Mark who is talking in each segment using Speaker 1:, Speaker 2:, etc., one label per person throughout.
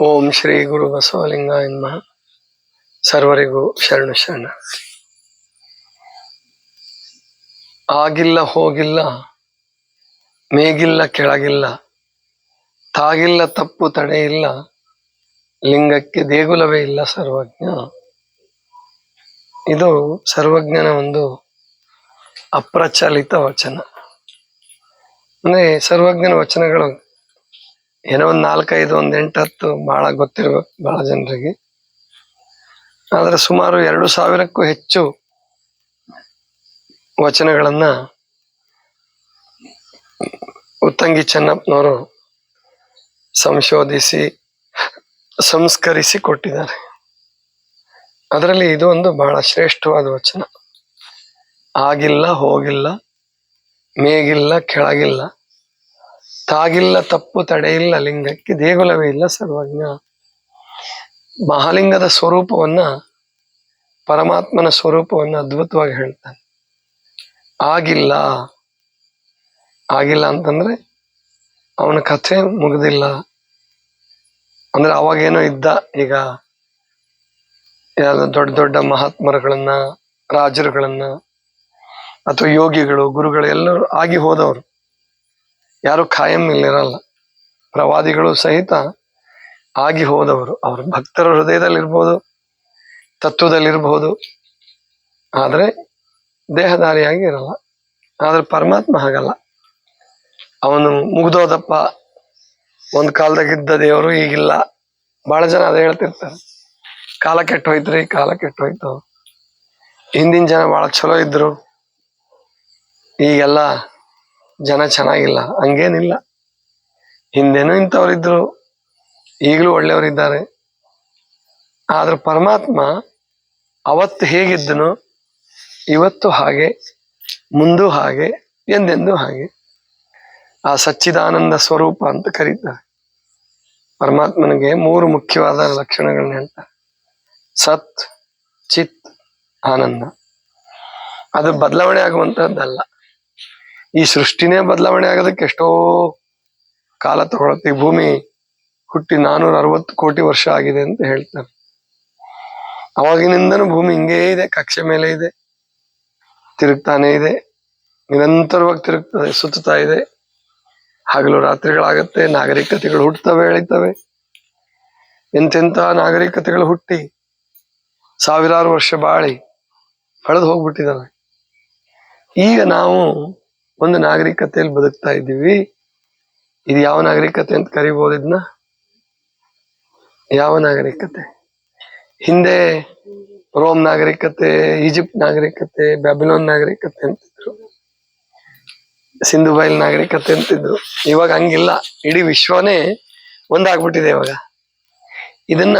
Speaker 1: ಓಂ ಶ್ರೀ ಗುರು ಬಸವಲಿಂಗ ನಮಃ. ಸರ್ವರಿಗೂ ಶರಣು ಶರಣ. ಆಗಿಲ್ಲ ಹೋಗಿಲ್ಲ, ಮೇಗಿಲ್ಲ ಕೆಳಗಿಲ್ಲ, ತಾಗಿಲ್ಲ ತಪ್ಪು ತಡೆ ಇಲ್ಲ, ಲಿಂಗಕ್ಕೆ ದೇಗುಲವೇ ಇಲ್ಲ ಸರ್ವಜ್ಞ. ಇದು ಸರ್ವಜ್ಞನ ಒಂದು ಅಪ್ರಚಲಿತ ವಚನ. ಅಂದ್ರೆ ಸರ್ವಜ್ಞನ ವಚನಗಳು ಏನೋ ಒಂದ್ ನಾಲ್ಕೈದು, ಒಂದ್ ಎಂಟತ್ತು ಬಹಳ ಗೊತ್ತಿರ್ಬೇಕು ಬಹಳ ಜನರಿಗೆ. ಆದ್ರೆ ಸುಮಾರು ಎರಡು ಸಾವಿರಕ್ಕೂ ಹೆಚ್ಚು ವಚನಗಳನ್ನ ಉತ್ತಂಗಿ ಚೆನ್ನಪ್ಪನವರು ಸಂಶೋಧಿಸಿ, ಸಂಸ್ಕರಿಸಿ ಕೊಟ್ಟಿದ್ದಾರೆ. ಅದರಲ್ಲಿ ಇದು ಒಂದು ಬಹಳ ಶ್ರೇಷ್ಠವಾದ ವಚನ. ಆಗಿಲ್ಲ, ಹೋಗಿಲ್ಲ, ಮೇಗಿಲ್ಲ, ಕೆಳಗಿಲ್ಲ ತಾಗಿಲ್ಲ ತಪ್ಪು ತಡೆಯಿಲ್ಲ ಲಿಂಗಕ್ಕೆ ದೇಗುಲವೇ ಇಲ್ಲ ಸರ್ವಜ್ಞ. ಮಹಾಲಿಂಗದ ಸ್ವರೂಪವನ್ನ ಪರಮಾತ್ಮನ ಸ್ವರೂಪವನ್ನ ಅದ್ಭುತವಾಗಿ ಹೇಳ್ತಾನೆ. ಆಗಿಲ್ಲ. ಆಗಿಲ್ಲ ಅಂತಂದ್ರೆ ಅವನ ಕಥೆ ಮುಗಿದಿಲ್ಲ. ಅಂದ್ರೆ ಅವಾಗೇನೋ ಇದ್ದ ಈಗ ಯಾವ್ದು ದೊಡ್ಡ ದೊಡ್ಡ ಮಹಾತ್ಮರುಗಳನ್ನ, ರಾಜರುಗಳನ್ನ, ಅಥವಾ ಯೋಗಿಗಳು, ಗುರುಗಳು ಎಲ್ಲರೂ ಆಗಿ ಹೋದವರು. ಯಾರು ಖಾಯಂ ಇಲ್ಲಿರಲ್ಲ. ಪ್ರವಾದಿಗಳು ಸಹಿತ ಆಗಿ ಹೋದವರು. ಅವ್ರ ಭಕ್ತರ ಹೃದಯದಲ್ಲಿರ್ಬೋದು, ತತ್ವದಲ್ಲಿರ್ಬೋದು. ಆದರೆ ದೇಹಧಾರಿಯಾಗಿ ಇರಲ್ಲ. ಆದರೆ ಪರಮಾತ್ಮ ಹಾಗಲ್ಲ. ಅವನು ಮುಗ್ದೋದಪ್ಪ. ಒಂದು ಕಾಲದಾಗಿದ್ದ ದೇವರು ಈಗಿಲ್ಲ. ಬಹಳ ಜನ ಅದೇ ಹೇಳ್ತಿರ್ತಾರೆ. ಕಾಲ ಕೆಟ್ಟ ಹೋಯ್ತ್ರಿ, ಕಾಲ ಕೆಟ್ಟ ಹೋಯ್ತು. ಹಿಂದಿನ ಜನ ಬಹಳ ಚಲೋ ಇದ್ರು. ಈಗೆಲ್ಲ ಜನ ಚೆನ್ನಾಗಿಲ್ಲ, ಹಂಗೇನಿಲ್ಲ. ಹಿಂದೆನೂ ಇಂಥವ್ರಿದ್ರು, ಈಗಲೂ ಒಳ್ಳೆಯವರಿದ್ದಾರೆ. ಆದ್ರೆ ಪರಮಾತ್ಮ ಅವತ್ತು ಹೇಗಿದ್ದನು, ಇವತ್ತು ಹಾಗೆ, ಮುಂದೂ ಹಾಗೆ, ಎಂದೆಂದೂ ಹಾಗೆ. ಆ ಸಚ್ಚಿದಾನಂದ ಸ್ವರೂಪ ಅಂತ ಕರೀತಾರೆ. ಪರಮಾತ್ಮನಿಗೆ ಮೂರು ಮುಖ್ಯವಾದ ಲಕ್ಷಣಗಳನ್ನ ಹೇಳ್ತಾರೆ. ಸತ್, ಚಿತ್, ಆನಂದ. ಅದು ಬದಲಾವಣೆ ಆಗುವಂತಹದ್ದಲ್ಲ. ಈ ಸೃಷ್ಟಿನೇ ಬದಲಾವಣೆ ಆಗೋದಕ್ಕೆ ಎಷ್ಟೋ ಕಾಲ ತಗೊಳತ್ತೆ. ಈ ಭೂಮಿ ಹುಟ್ಟಿ ನಾನೂರ ಅರವತ್ತು ಕೋಟಿ ವರ್ಷ ಆಗಿದೆ ಅಂತ ಹೇಳ್ತಾರೆ. ಅವಾಗಿನಿಂದನೂ ಭೂಮಿ ಹಿಂಗೇ ಇದೆ, ಕಕ್ಷೆ ಮೇಲೆ ಇದೆ, ತಿರುಗ್ತಾನೆ ಇದೆ, ನಿರಂತರವಾಗಿ ತಿರುಗ್ತದೆ, ಸುತ್ತುತ್ತಾ ಇದೆ. ಹಗಲು ರಾತ್ರಿಗಳಾಗತ್ತೆ, ನಾಗರಿಕತೆಗಳು ಹುಟ್ಟುತ್ತವೆ ಎಳಿತವೆ. ಎಂತೆಂಥ ನಾಗರಿಕತೆಗಳು ಹುಟ್ಟಿ ಸಾವಿರಾರು ವರ್ಷ ಬಾಳಿ, ಕಳೆದು ಹೋಗ್ಬಿಟ್ಟಿದ್ದಾವೆ. ಈಗ ನಾವು ಒಂದು ನಾಗರಿಕತೆಯಲ್ಲಿ ಬದುಕ್ತಾ ಇದ್ದೀವಿ. ಇದು ಯಾವ ನಾಗರಿಕತೆ ಅಂತ ಕರಿಬಹುದು ಇದನ್ನ ಯಾವ ನಾಗರಿಕತೆ? ಹಿಂದೆ ರೋಮ್ ನಾಗರಿಕತೆ, ಈಜಿಪ್ಟ್ ನಾಗರಿಕತೆ, ಬ್ಯಾಬಿಲೋನ್ ನಾಗರಿಕತೆ ಅಂತಿದ್ರು. ಸಿಂಧು ಬೈಲ್ ನಾಗರಿಕತೆ ಅಂತಿದ್ರು. ಇವಾಗ ಹಂಗಿಲ್ಲ. ಇಡೀ ವಿಶ್ವನೇ ಒಂದಾಗ್ಬಿಟ್ಟಿದೆ ಇವಾಗ. ಇದನ್ನ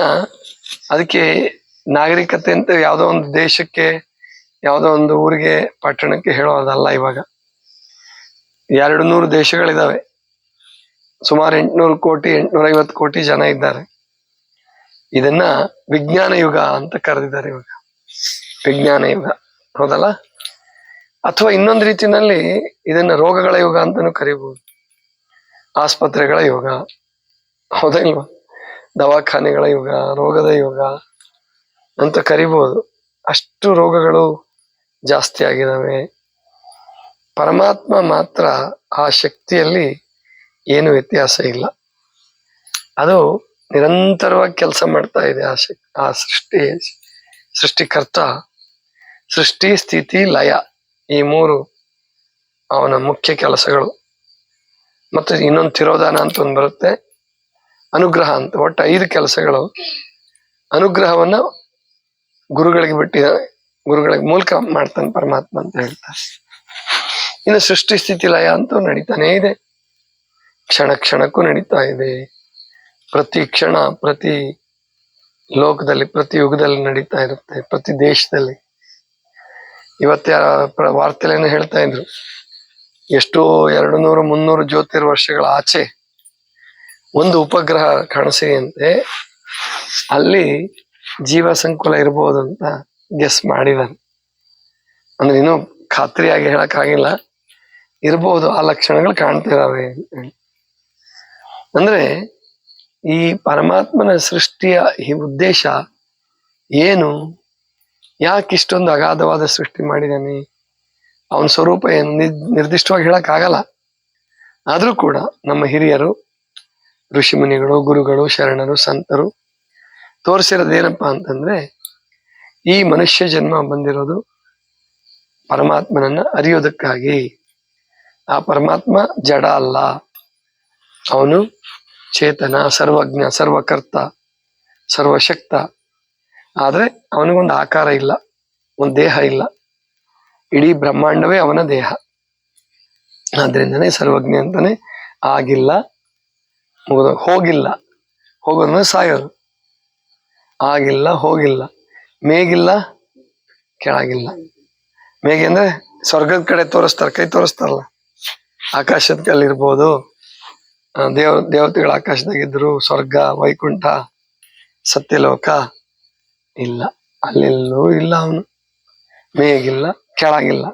Speaker 1: ಅದಕ್ಕೆ ನಾಗರಿಕತೆ ಅಂತ ಯಾವುದೋ ಒಂದು ದೇಶಕ್ಕೆ, ಯಾವುದೋ ಒಂದು ಊರಿಗೆ, ಪಟ್ಟಣಕ್ಕೆ ಹೇಳೋದಲ್ಲ ಇವಾಗ. ಎರಡು ನೂರು ದೇಶಗಳಿದಾವೆ. ಸುಮಾರು ಎಂಟುನೂರು ಕೋಟಿ ಎಂಟುನೂರ ಐವತ್ತು ಕೋಟಿ ಜನ ಇದ್ದಾರೆ. ಇದನ್ನ ವಿಜ್ಞಾನ ಯುಗ ಅಂತ ಕರೆದಿದ್ದಾರೆ ಇವಾಗ. ವಿಜ್ಞಾನ ಯುಗ. ಹೌದಲ್ಲ? ಅಥವಾ ಇನ್ನೊಂದು ರೀತಿಯಲ್ಲಿ ಇದನ್ನ ರೋಗಗಳ ಯುಗ ಅಂತಾನು ಕರಿಬಹುದು. ಆಸ್ಪತ್ರೆಗಳ ಯುಗ. ಹೌದಾ ಇಲ್ವಾ? ದವಾಖಾನೆಗಳ ಯುಗ, ರೋಗದ ಯುಗ ಅಂತ ಕರಿಬಹುದು. ಅಷ್ಟು ರೋಗಗಳು ಜಾಸ್ತಿ ಆಗಿದಾವೆ. ಪರಮಾತ್ಮ ಮಾತ್ರ ಆ ಶಕ್ತಿಯಲ್ಲಿ ಏನು ವ್ಯತ್ಯಾಸ ಇಲ್ಲ. ಅದು ನಿರಂತರವಾಗಿ ಕೆಲಸ ಮಾಡ್ತಾ ಇದೆ ಆ ಶಕ್, ಆ ಸೃಷ್ಟಿ, ಸೃಷ್ಟಿಕರ್ತ, ಸೃಷ್ಟಿ, ಸ್ಥಿತಿ, ಲಯ ಈ ಮೂರು ಅವನ ಮುಖ್ಯ ಕೆಲಸಗಳು. ಮತ್ತು ಇನ್ನೊಂದು ತಿರೋಧಾನ ಅಂತ ಒಂದು ಬರುತ್ತೆ. ಅನುಗ್ರಹ ಅಂತ. ಒಟ್ಟು ಐದು ಕೆಲಸಗಳು. ಅನುಗ್ರಹವನ್ನು ಗುರುಗಳಿಗೆ ಬಿಟ್ಟಿದ್ದಾನೆ. ಗುರುಗಳಿಗೆ ಮೂಲಕ ಮಾಡ್ತಾನೆ ಪರಮಾತ್ಮ ಅಂತ ಹೇಳ್ತಾರೆ. ಇನ್ನು ಸೃಷ್ಟಿ ಸ್ಥಿತಿ ಲಯ ಅಂತೂ ನಡೀತಾನೇ ಇದೆ. ಕ್ಷಣ ಕ್ಷಣಕ್ಕೂ ನಡೀತಾ ಇದೆ. ಪ್ರತಿ ಕ್ಷಣ, ಪ್ರತಿ ಲೋಕದಲ್ಲಿ, ಪ್ರತಿ ಯುಗದಲ್ಲಿ ನಡೀತಾ ಇರುತ್ತೆ, ಪ್ರತಿ ದೇಶದಲ್ಲಿ. ಇವತ್ತ ವಾರ್ತೆಲೇನು ಹೇಳ್ತಾ ಇದ್ರು. ಎಷ್ಟೋ ಎರಡು ನೂರು ಮುನ್ನೂರು ಜ್ಯೋತಿರ್ ವರ್ಷಗಳ ಆಚೆ ಒಂದು ಉಪಗ್ರಹ ಕಾಣಿಸಿದೆಯಂತೆ ಅಲ್ಲಿ ಜೀವ ಸಂಕುಲ ಇರ್ಬೋದು ಅಂತ ಗೆಸ್ ಮಾಡಿದಾನೆ. ಅಂದ್ರೆ ಇನ್ನೂ ಖಾತ್ರಿಯಾಗಿ ಹೇಳಕ್ಕಾಗಿಲ್ಲ. ಇರ್ಬೋದು, ಆ ಲಕ್ಷಣಗಳು ಕಾಣ್ತಾ ಇದಾವೆ ಅಂತ ಅಂದ್ರೆ ಈ ಪರಮಾತ್ಮನ ಸೃಷ್ಟಿಯ ಈ ಉದ್ದೇಶ ಏನು? ಯಾಕೆ ಇಷ್ಟೊಂದು ಅಗಾಧವಾದ ಸೃಷ್ಟಿ ಮಾಡಿದಾನೆ ಅವನ ಸ್ವರೂಪ ಏನು ನಿರ್- ನಿರ್ದಿಷ್ಟವಾಗಿ ಹೇಳಕ್ ಆಗಲ್ಲ ಆದ್ರೂ ಕೂಡ ನಮ್ಮ ಹಿರಿಯರು, ಋಷಿಮುನಿಗಳು, ಗುರುಗಳು, ಶರಣರು, ಸಂತರು ತೋರಿಸಿರೋದೇನಪ್ಪಾ ಅಂತಂದ್ರೆ, ಈ ಮನುಷ್ಯ ಜನ್ಮ ಬಂದಿರೋದು ಪರಮಾತ್ಮನನ್ನ ಅರಿಯೋದಕ್ಕಾಗಿ. ಆ ಪರಮಾತ್ಮ ಜಡ ಅಲ್ಲ. ಅವನು ಚೇತನ, ಸರ್ವಜ್ಞ, ಸರ್ವಕರ್ತ, ಸರ್ವಶಕ್ತ. ಆದರೆ ಅವನಿಗೊಂದು ಆಕಾರ ಇಲ್ಲ, ಒಂದು ದೇಹ ಇಲ್ಲ. ಇಡೀ ಬ್ರಹ್ಮಾಂಡವೇ ಅವನ ದೇಹ. ಆದ್ರಿಂದನೇ ಸರ್ವಜ್ಞ ಅಂತಾನೆ ಆಗಿಲ್ಲ ಹೋಗಿಲ್ಲ. ಹೋಗೋದ್ರೆ ಸಾಯೋದು. ಆಗಿಲ್ಲ, ಹೋಗಿಲ್ಲ. ಮೇಗಿಲ್ಲ, ಕೆಳಗಿಲ್ಲ. ಮೇಗೆ ಅಂದ್ರೆ ಸ್ವರ್ಗದ ಕಡೆ ತೋರಿಸ್ತಾರೆ, ಕೈ ತೋರಿಸ್ತಾರಲ್ಲ. ಆಕಾಶದ ಕಲ್ಲಿರ್ಬೋದು ದೇವ್ ದೇವ ದೇವತೆಗಳು ಆಕಾಶದಾಗಿದ್ರು ಸ್ವರ್ಗ, ವೈಕುಂಠ, ಸತ್ಯಲೋಕ ಇಲ್ಲ. ಅಲ್ಲೆಲ್ಲೂ ಇಲ್ಲ ಅವನು. ಮೇಗಿಲ್ಲ ಕೆಳಗಿಲ್ಲ.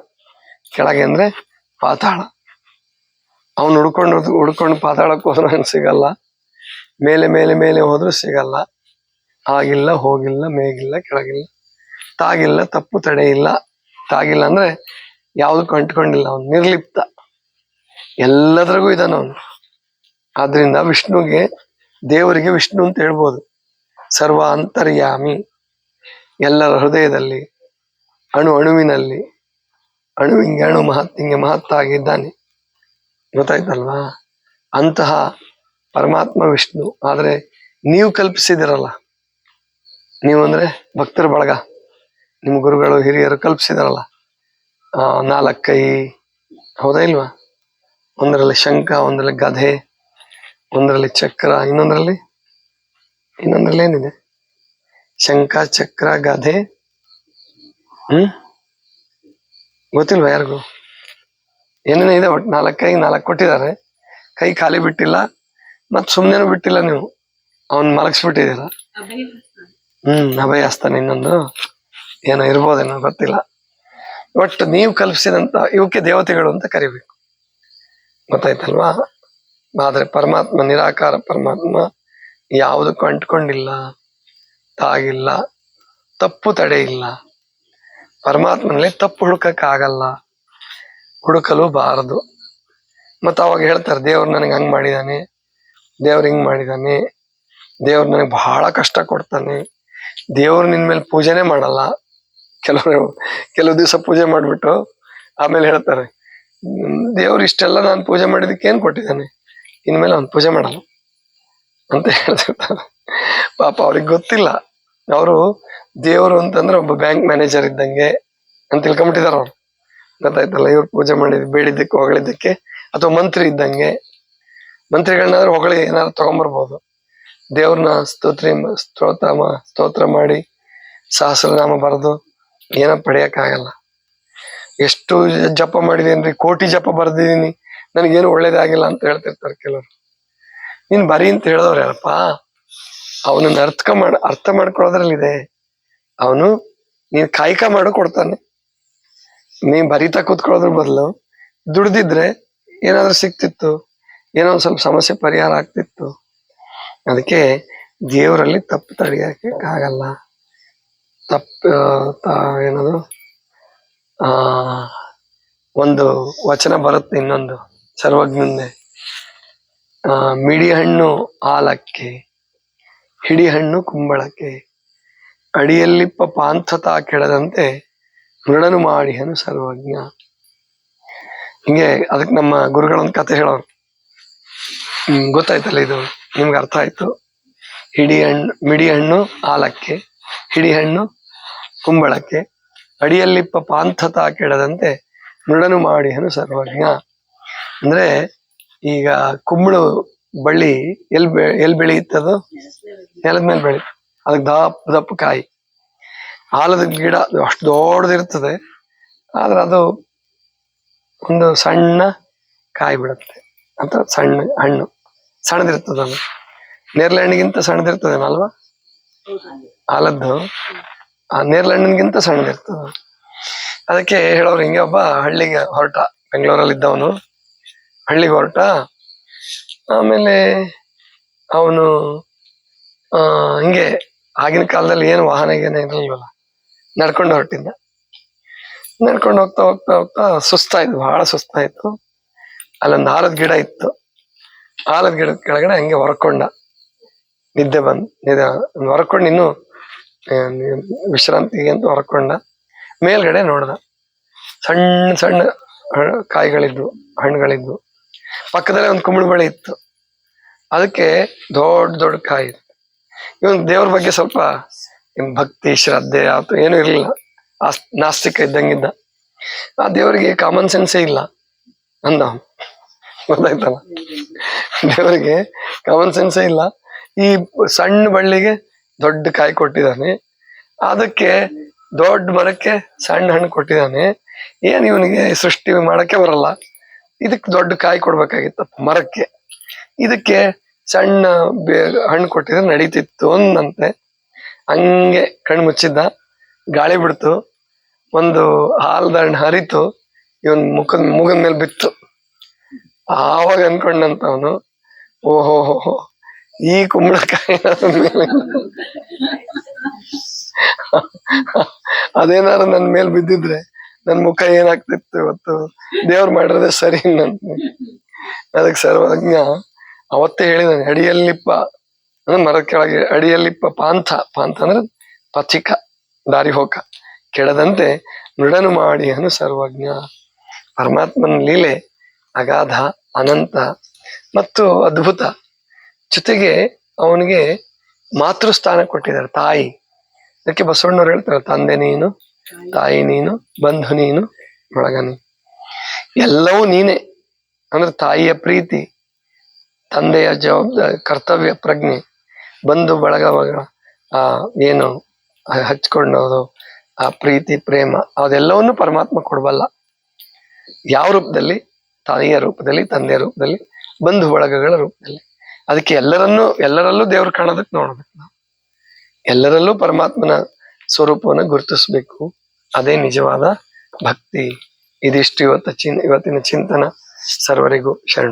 Speaker 1: ಕೆಳಗೆ ಅಂದ್ರೆ ಪಾತಾಳ. ಅವನು ಹುಡ್ಕೊಂಡು ಹುಡ್ಕೊಂಡು ಪಾತಾಳಕ್ಕೆ ಹೋದ್ರು ಅವ್ನು ಸಿಗಲ್ಲ. ಮೇಲೆ ಮೇಲೆ ಮೇಲೆ ಹೋದ್ರೂ ಸಿಗಲ್ಲ. ಆಗಿಲ್ಲ ಹೋಗಿಲ್ಲ ಮೇಗಿಲ್ಲ ಕೆಳಗಿಲ್ಲ. ತಾಗಿಲ್ಲ, ತಪ್ಪು ತಡೆ ಇಲ್ಲ. ತಾಗಿಲ್ಲ ಅಂದ್ರೆ ಯಾವ್ದಕ್ಕೂ ಕಂಟ್ಕೊಂಡಿಲ್ಲ ಅವನು. ನಿರ್ಲಿಪ್ತ. ಎಲ್ಲದ್ರಾಗೂ ಇದ್ದಾನ ಅವನು. ಆದ್ರಿಂದ ವಿಷ್ಣುಗೆ, ದೇವರಿಗೆ ವಿಷ್ಣು ಅಂತ ಹೇಳ್ಬೋದು. ಸರ್ವ ಅಂತರ್ಯಾಮಿ ಎಲ್ಲರ ಹೃದಯದಲ್ಲಿ, ಅಣು ಅಣುವಿನಲ್ಲಿ ಅಣುವಿಂಗೆ ಅಣು ಮಹತ್ತಿಂಗೆ ಮಹತ್ತಾಗಿದ್ದಾನೆ ಗೊತ್ತಾಯ್ತಲ್ವಾ? ಅಂತಹ ಪರಮಾತ್ಮ ವಿಷ್ಣು. ಆದರೆ ನೀವು ಕಲ್ಪಿಸಿದಿರಲ್ಲ. ನೀವು ಅಂದ್ರೆ ಭಕ್ತರ ಬಳಗ. ನಿಮ್ಮ ಗುರುಗಳು ಹಿರಿಯರು ಕಲ್ಪಿಸಿದಾರಲ್ಲ. ನಾಲ್ಕೈ, ಹೌದಾ ಇಲ್ವಾ? ಒಂದರಲ್ಲಿ ಶಂಖ, ಒಂದರಲ್ಲಿ ಗಧೆ, ಒಂದರಲ್ಲಿ ಚಕ್ರ, ಇನ್ನೊಂದರಲ್ಲಿ? ಇನ್ನೊಂದರಲ್ಲಿ ಏನಿದೆ? ಶಂಖ, ಚಕ್ರ, ಗಧೆ. ಹ್ಮ್? ಗೊತ್ತಿಲ್ವಾ ಯಾರಿಗೂ? ಏನೇನೋ ಇದೆ ಒಟ್ಟು ನಾಲ್ಕೈ ನಾಲ್ಕು ಕೊಟ್ಟಿದ್ದಾರೆ. ಕೈ ಖಾಲಿ ಬಿಟ್ಟಿಲ್ಲ ಮತ್ ಸುಮ್ನೆನೂ ಬಿಟ್ಟಿಲ್ಲ ನೀವು. ಅವನ್ ಮಲಗಿಸ್ಬಿಟ್ಟಿದ್ದೀರ? ಹ್ಮ್ ಅಭಯ ಅಸ್ತಾನೆ ಇನ್ನೊಂದು. ಏನೋ ಇರ್ಬೋದೇನೋ ಗೊತ್ತಿಲ್ಲ. ಒಟ್ಟು ನೀವು ಕಲ್ಪಿಸಿದಂತ, ಇವಕ್ಕೆ ದೇವತೆಗಳು ಅಂತ ಕರಿಬೇಕು. ಗೊತ್ತಾಯ್ತಲ್ವಾ? ಆದ್ರೆ ಪರಮಾತ್ಮ ನಿರಾಕಾರ ಪರಮಾತ್ಮ ಯಾವುದಕ್ಕೂ ಅಂಟ್ಕೊಂಡಿಲ್ಲ ತಾಗಿಲ್ಲ ತಪ್ಪು ತಡೆ ಇಲ್ಲ. ಪರಮಾತ್ಮನಲ್ಲಿ ತಪ್ಪು ಹುಡುಕಕ್ ಆಗಲ್ಲ ಹುಡುಕಲು ಬಾರದು. ಮತ್ತ ಅವಾಗ ಹೇಳ್ತಾರೆ ದೇವ್ರು ನನಗೆ ಹಂಗ್ ಮಾಡಿದಾನೆ ದೇವ್ರು ಹಿಂಗ್ ಮಾಡಿದಾನೆ ದೇವ್ರು ನನಗೆ ಬಹಳ ಕಷ್ಟ ಕೊಡ್ತಾನೆ ದೇವ್ರು ನಿನ್ ಮೇಲೆ ಪೂಜೆನೆ ಮಾಡಲ್ಲ. ಕೆಲವರು ಕೆಲವು ದಿವಸ ಪೂಜೆ ಮಾಡ್ಬಿಟ್ಟು ಆಮೇಲೆ ಹೇಳ್ತಾರೆ "ಹ್ಮ್, ದೇವ್ರು ಇಷ್ಟೆಲ್ಲ ನಾನು ಪೂಜೆ ಮಾಡಿದಕ್ಕೆ ಏನ್ ಕೊಟ್ಟಿದ್ದಾನೆ? ಇನ್ಮೇಲೆ ಅವ್ನು ಪೂಜೆ ಮಾಡಲ್ಲ. ಅಂತ ಹೇಳ್ತಿರ್ತಾರೆ ಪಾಪ ಅವ್ರಿಗೆ ಗೊತ್ತಿಲ್ಲ. ಅವರು ದೇವರು ಅಂತಂದ್ರೆ ಒಬ್ಬ ಬ್ಯಾಂಕ್ ಮ್ಯಾನೇಜರ್ ಇದ್ದಂಗೆ ಅಂತ ತಿಳ್ಕೊಂಬಿಟ್ಟಿದಾರ ಅವ್ರು. ಗೊತ್ತಾಯ್ತಲ್ಲ, ಇವ್ರು ಪೂಜೆ ಮಾಡಿದ್ ಬೇಡಿದ್ದಕ್ಕೆ, ಹೊಗಳಿದ್ದಕ್ಕೆ ಅಥವಾ ಮಂತ್ರಿ ಇದ್ದಂಗೆ. ಮಂತ್ರಿಗಳನ್ನಾದ್ರೂ ಹೊಗಳಿ ಏನಾದ್ರು ತಗೊಂಬರ್ಬೋದು. ದೇವ್ರನ್ನ ಸ್ತೋತ್ರಿ ಸ್ತೋತ್ರ ಸ್ತೋತ್ರ ಮಾಡಿ, ಸಹಸ್ರನಾಮ ಬರೆದು ಏನೋ ಪಡೆಯಕ್ಕಾಗಲ್ಲ. ಎಷ್ಟು ಜಪ ಮಾಡಿದೀನಿ ಕೋಟಿ ಜಪ ಬರ್ದಿದೀನಿ. ನನಗೇನು ಒಳ್ಳೇದಾಗಿಲ್ಲ ಅಂತ ಹೇಳ್ತಿರ್ತಾರೆ ಕೆಲವರು. ನೀನ್ ಬರಿ ಅಂತ ಹೇಳಿದವ್ರು ಯಾರಪ್ಪ? ಅವನನ್ನ ಅರ್ಥ ಮಾಡ, ಅರ್ಥ ಮಾಡ್ಕೊಳ್ಳೋದ್ರಲ್ಲಿದೆ. ಅವನು ನೀನ್ ಕಾಯಕ ಮಾಡೋ ಕೊಡ್ತಾನೆ. ನೀನ್ ಬರಿತಾ ಕೂತ್ಕೊಳ್ಳೋದ್ರ ಬದಲು ದುಡ್ದಿದ್ರೆ ಏನಾದ್ರೂ ಸಿಕ್ತಿತ್ತು, ಏನೋ ಒಂದ್ ಸ್ವಲ್ಪ ಸಮಸ್ಯೆ ಪರಿಹಾರ ಆಗ್ತಿತ್ತು. ಅದಕ್ಕೆ ದೇವರಲ್ಲಿ ತಪ್ಪು ತಡೆಯಕ್ಕೆ ಆಗಲ್ಲ. ತಪ್ಪು ಏನದು? ಆ, ಒಂದು ವಚನ ಬರುತ್ತೆ ಇನ್ನೊಂದು ಸರ್ವಜ್ಞಂದೆ ಆ ಮಿಡಿ ಹಣ್ಣು ಆಲಕ್ಕೆ ಹಿಡಿ ಹಣ್ಣು ಕುಂಬಳಕ್ಕೆ ಅಡಿಯಲ್ಲಿಪ್ಪ ಪಾಂಥತ ಕೆಡದಂತೆ ಮೃಡನು ಮಾಡಿಹನು ಸರ್ವಜ್ಞ. ಹಿಂಗೆ ಅದಕ್ಕೆ ನಮ್ಮ ಗುರುಗಳೊಂದು ಕತೆ ಹೇಳೋರು. ಗೊತ್ತಾಯ್ತಲ್ಲ ಇದು? ನಿಮ್ಗೆ ಅರ್ಥ ಆಯ್ತು? ಹಿಡಿ ಹಣ್ಣು ಮಿಡಿ ಹಣ್ಣು ಆಲಕ್ಕೆ ಹಿಡಿ ಹಣ್ಣು ಕುಂಬಳಕ್ಕೆ ಅಡಿಯಲ್ಲಿಪ್ಪ ಪಾಂಥತ ಕೆಡದಂತೆ ಮೃಡನು ಮಾಡಿಹನು ಸರ್ವಜ್ಞ ಅಂದ್ರೆ ಈಗ ಕುಂಬಳು ಬಳ್ಳಿ ಎಲ್ ಬೆ, ಎಲ್ ಬೆಳೆಯುತ್ತದು ನೆಲದ ಮೇಲೆ ಬೆಳಿ. ಅದಕ್ಕೆ ದಪ್ಪ ದಪ್ಪ ಕಾಯಿ. ಆಲದ ಗಿಡ ಅಷ್ಟು ದೊಡ್ಡದಿರ್ತದೆ, ಆದ್ರೆ ಅದು ಒಂದು ಸಣ್ಣ ಕಾಯಿ ಬಿಡುತ್ತೆ. ಅಂತ ಸಣ್ಣ ಹಣ್ಣು. ಸಣ್ಣದಿರ್ತದ ನೇರಳೆ ಹಣ್ಣಿಗಿಂತ ಸಣ್ಣದಿರ್ತದೇನಲ್ವಾ? ಆಲದ್ದು ಆ ಸಣ್ಣ ಸಣ್ಣದಿರ್ತದೆ ಅದಕ್ಕೆ ಹೇಳೋರು ಹಿಂಗೆ ಒಬ್ಬ ಹಳ್ಳಿಗೆ ಹೊರಟ, ಬೆಂಗಳೂರಲ್ಲಿ ಇದ್ದವನು. ಹಳ್ಳಿಗೆ ಹೊರಟ. ಆಮೇಲೆ ಅವನು ಹಿಂಗೆ ಆಗಿನ ಕಾಲದಲ್ಲಿ ಏನು ವಾಹನ ಗೀನ ಇರಲಿಲ್ವಲ್ಲ, ನಡ್ಕೊಂಡು ಹೊರಟಿದ್ದ. ನಡ್ಕೊಂಡು ಹೋಗ್ತಾ ಹೋಗ್ತಾ ಹೋಗ್ತಾ ಸುಸ್ತಾಯ್ತು ಬಹಳ ಸುಸ್ತಾಯ್ತು. ಅಲ್ಲೊಂದು ಆಲದ ಗಿಡ ಇತ್ತು. ಆಲದ ಗಿಡದ ಕೆಳಗಡೆ ಹಂಗೆ ಹೊರಕೊಂಡ. ನಿದ್ದೆ ಬಂದು, ನಿದ್ದೆ, ಹೊರಕೊಂಡು ಇನ್ನು ವಿಶ್ರಾಂತಿಗೆ ಅಂತ ಹೊರಕೊಂಡ ಮೇಲ್ಗಡೆ ನೋಡ್ದ. ಸಣ್ಣ ಸಣ್ಣ ಕಾಯಿಗಳಿದ್ವು, ಹಣ್ಣುಗಳಿದ್ವು. ಪಕ್ಕದಲ್ಲೇ ಒಂದು ಕುಂಬಳ ಬಳ್ಳಿ ಇತ್ತು. ಅದಕ್ಕೆ ದೊಡ್ಡ ದೊಡ್ಡ ಕಾಯಿ ಇವನ್ ದೇವ್ರ ಬಗ್ಗೆ ಸ್ವಲ್ಪ ಭಕ್ತಿ, ಶ್ರದ್ಧೆ ಅಥವಾ ಏನು ಇರಲಿಲ್ಲ. ನಾಸ್ತಿಕ ಇದ್ದಂಗಿದ್ದ. ಆ ದೇವರಿಗೆ ಕಾಮನ್ ಸೆನ್ಸೇ ಇಲ್ಲ. ಅಂದ. ಗೊತ್ತಾಯ್ತಲ್ಲ? ದೇವರಿಗೆ ಕಾಮನ್ ಸೆನ್ಸೇ ಇಲ್ಲ. ಈ ಸಣ್ಣ ಬಳ್ಳಿಗೆ ದೊಡ್ಡ ಕಾಯಿ ಕೊಟ್ಟಿದ್ದಾನೆ. ಅದಕ್ಕೆ ದೊಡ್ಡ ಮರಕ್ಕೆ ಸಣ್ಣ ಹಣ್ಣು ಕೊಟ್ಟಿದ್ದಾನೆ. ಏನ್ ಇವನಿಗೆ ಸೃಷ್ಟಿ ಮಾಡಕ್ಕೆ ಬರಲ್ಲ. ಇದಕ್ಕೆ ದೊಡ್ಡ ಕಾಯಿ ಕೊಡ್ಬೇಕಾಗಿತ್ತು ಮರಕ್ಕೆ. ಇದಕ್ಕೆ ಸಣ್ಣ ಹಣ್ಣು ಕೊಟ್ಟಿದ್ರೆ ನಡೀತಿತ್ತು ಅಂದಂತೆ. ಹಂಗೆ ಕಣ್ಣು ಮುಚ್ಚಿದ್ದ. ಗಾಳಿ ಬಿಡ್ತು. ಒಂದು ಹಾಲ್ದ ಹಣ್ಣು ಹರಿತು. ಇವನ್ ಮುಖದ ಮುಗದ ಮೇಲೆ ಬಿತ್ತು. ಆವಾಗ ಅನ್ಕೊಂಡಂತ ಅವನು ಓಹೋ ಈ ಕುಂಬಳಕಾಯಿ ಅದೇನಾದ್ರು ನನ್ ಮೇಲೆ ಬಿದ್ದಿದ್ರೆ ನನ್ ಮುಖ ಏನಾಗ್ತಿತ್ತು ಇವತ್ತು? ದೇವ್ರು ಮಾಡಿರೋದೇ ಸರಿ ನನ್ ಅದಕ್ಕೆ ಸರ್ವಜ್ಞ, ಅವತ್ತೇ ಹೇಳಿದ ಅಡಿಯಲ್ಲಿಪ್ಪ, ಅಂದ್ರೆ ಮರದ ಕೆಳಗೆ ಅಡಿಯಲ್ಲಿಪ್ಪ ಪಾಂಥ ಪಾಂಥ ಅಂದ್ರೆ ಪಥಿಕ, ದಾರಿ ಹೋಕ, ಕೆಡದಂತೆ ಮೃಡನು ಮಾಡಿ ಅನು ಸರ್ವಜ್ಞ. ಪರಮಾತ್ಮನ ಲೀಲೆ ಅಗಾಧ, ಅನಂತ ಮತ್ತು ಅದ್ಭುತ. ಜೊತೆಗೆ ಅವನಿಗೆ ಮಾತೃ ಸ್ಥಾನ ಕೊಟ್ಟಿದ್ದಾರೆ, ತಾಯಿ. ಅದಕ್ಕೆ ಬಸವಣ್ಣವ್ರು ಹೇಳ್ತಾರೆ, ತಂದೆ ನೀನು, ತಾಯಿ ನೀನು, ಬಂಧು ನೀನು ಬಳಗ ನೀನು ಎಲ್ಲವೂ ನೀನೆ. ಅಂದ್ರೆ ತಾಯಿಯ ಪ್ರೀತಿ, ತಂದೆಯ ಜವಾಬ್ದಾರಿ ಕರ್ತವ್ಯ, ಪ್ರಜ್ಞೆ, ಬಂಧು ಬಳಗವಾಗ ಆ, ಏನು ಹಚ್ಕೊಂಡೋದು ಆ ಪ್ರೀತಿ, ಪ್ರೇಮ, ಅದೆಲ್ಲವನ್ನು ಪರಮಾತ್ಮ ಕೊಡಬಲ್ಲ. ಯಾವ ರೂಪದಲ್ಲಿ? ತಾಯಿಯ ರೂಪದಲ್ಲಿ, ತಂದೆಯ ರೂಪದಲ್ಲಿ, ಬಂಧು, ಬಳಗಗಳ ರೂಪದಲ್ಲಿ. ಅದಕ್ಕೆ ಎಲ್ಲರನ್ನೂ, ಎಲ್ಲರಲ್ಲೂ ದೇವ್ರು ಕಾಣೋದಕ್ಕೆ ನೋಡಬೇಕು ನಾವು. ಎಲ್ಲರಲ್ಲೂ ಪರಮಾತ್ಮನ ಸ್ವರೂಪವನ್ನು ಗುರುತಿಸ್ಬೇಕು. ಅದೇ ನಿಜವಾದ ಭಕ್ತಿ. ಇದಿಷ್ಟು ಇವತ್ತ ಚಿನ್, ಇವತ್ತಿನ ಚಿಂತನ ಸರ್ವರಿಗೂ ಶರಣ.